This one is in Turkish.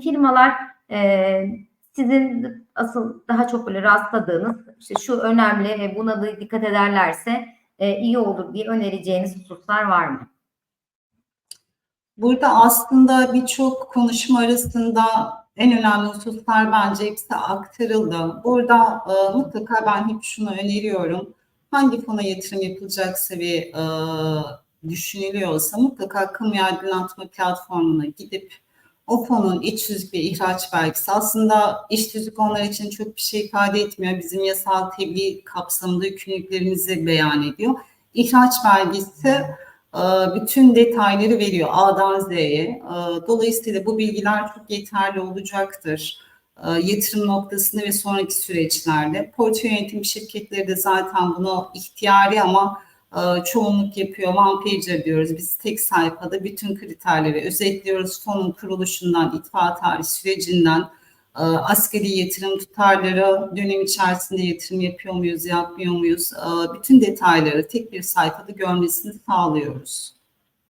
firmalar e, sizin asıl daha çok böyle rastladığınız işte şu önemli ve buna da dikkat ederlerse e, iyi olur diye önereceğiniz hususlar var mı? Burada aslında birçok konuşma arasında en önemli hususlar bence hepsi aktarıldı. Burada e, mutlaka ben hep şunu öneriyorum. Hangi fona yatırım yapılacaksa ve e, düşünülüyorsa mutlaka kamu aydınlatma platformuna gidip o fonun iç ve ihraç belgesi aslında iç onlar için çok bir şey ifade etmiyor. Bizim yasal tebliğ kapsamında yükümlülüklerimizi beyan ediyor. İhraç belgesi e, bütün detayları veriyor A'dan Z'ye. E, Dolayısıyla bu bilgiler çok yeterli olacaktır. E, Yatırım noktasında ve sonraki süreçlerde. Portföy yönetim şirketleri de zaten bunu ihtiyari ama çoğunluk yapıyor. One pager diyoruz. Biz tek sayfada bütün kriterleri özetliyoruz. Fonun kuruluşundan, itfa tarihi sürecinden, e, asgari yatırım tutarları, dönem içerisinde yatırım yapıyor muyuz, yapmıyor muyuz? E, Bütün detayları tek bir sayfada görmesini sağlıyoruz.